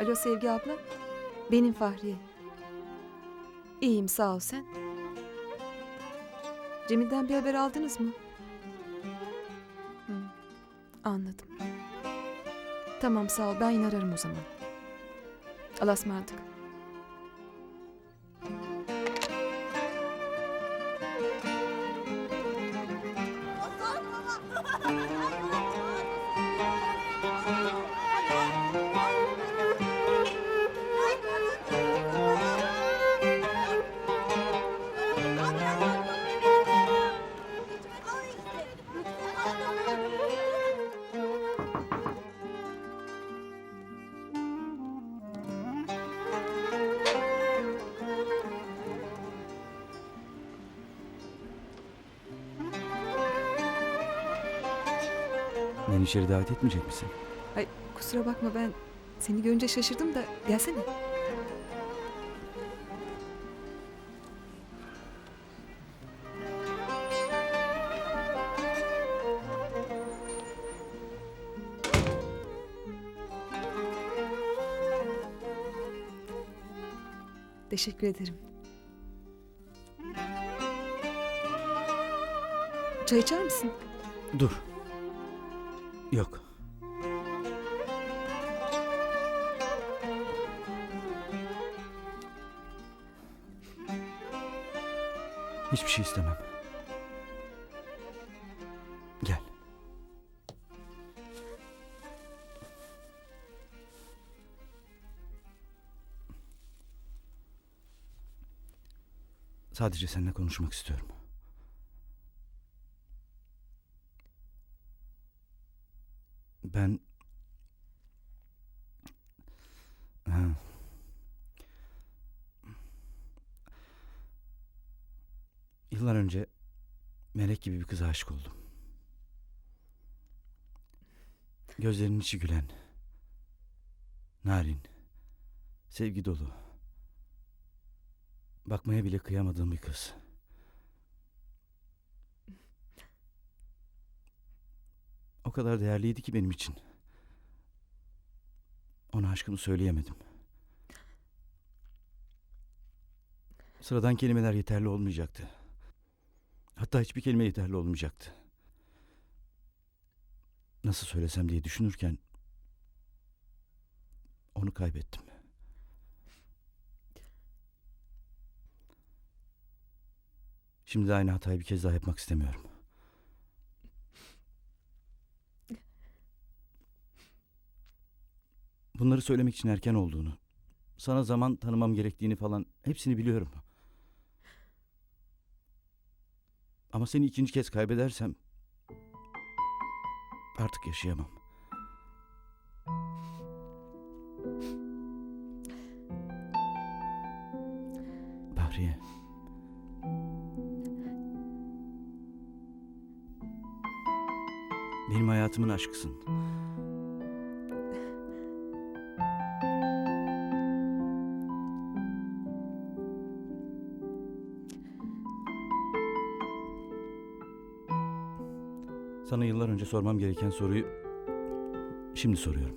Alo Sevgi abla. Benim Fahriye. İyiyim sağ ol sen. Cemil'den bir haber aldınız mı? Hı, anladım. Tamam sağ ol ben yine ararım o zaman. Allah'a ısmarladık. Beni içeri davet etmeyecek misin? Ay kusura bakma ben seni görünce şaşırdım da gelsene. Teşekkür ederim. Çay içer misin? Dur. Yok. Hiçbir şey istemem. Gel. Sadece seninle konuşmak istiyorum. Ben... Yıllar önce melek gibi bir kıza aşık oldum. Gözlerinin içi gülen, narin, sevgi dolu. Bakmaya bile kıyamadığım bir kız. O kadar değerliydi ki benim için. Ona aşkımı söyleyemedim. Sıradan kelimeler yeterli olmayacaktı. Hatta hiçbir kelime yeterli olmayacaktı. Nasıl söylesem diye düşünürken onu kaybettim. Şimdi de aynı hatayı bir kez daha yapmak istemiyorum. Bunları söylemek için erken olduğunu, sana zaman tanımam gerektiğini falan hepsini biliyorum. Ama seni ikinci kez kaybedersem artık yaşayamam. Bahriye. Benim hayatımın aşkısın. Sana yıllar önce sormam gereken soruyu şimdi soruyorum.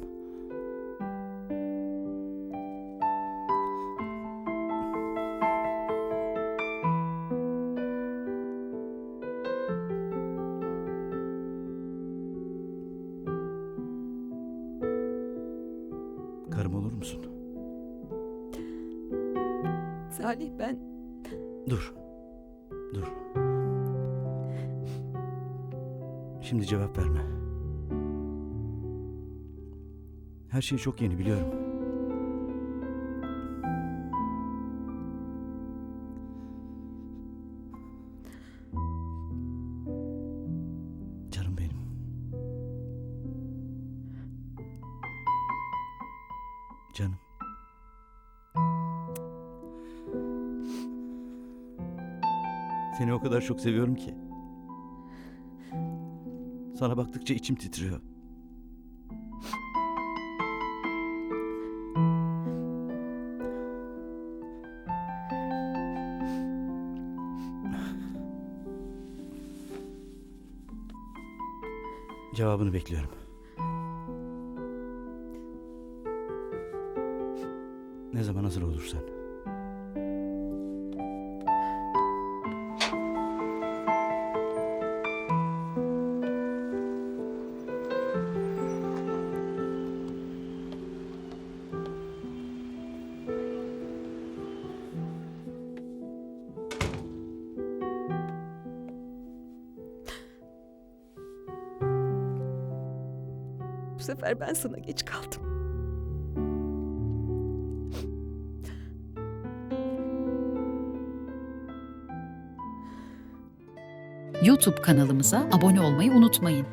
Karım olur musun? Salih ben Dur. Dur. Şimdi cevap verme. Her şey çok yeni biliyorum. Canım benim. Canım. Seni o kadar çok seviyorum ki. Sana baktıkça içim titriyor. Cevabını bekliyorum. Ne zaman hazır olursan. Bu sefer ben sana geç kaldım. YouTube kanalımıza abone olmayı unutmayın.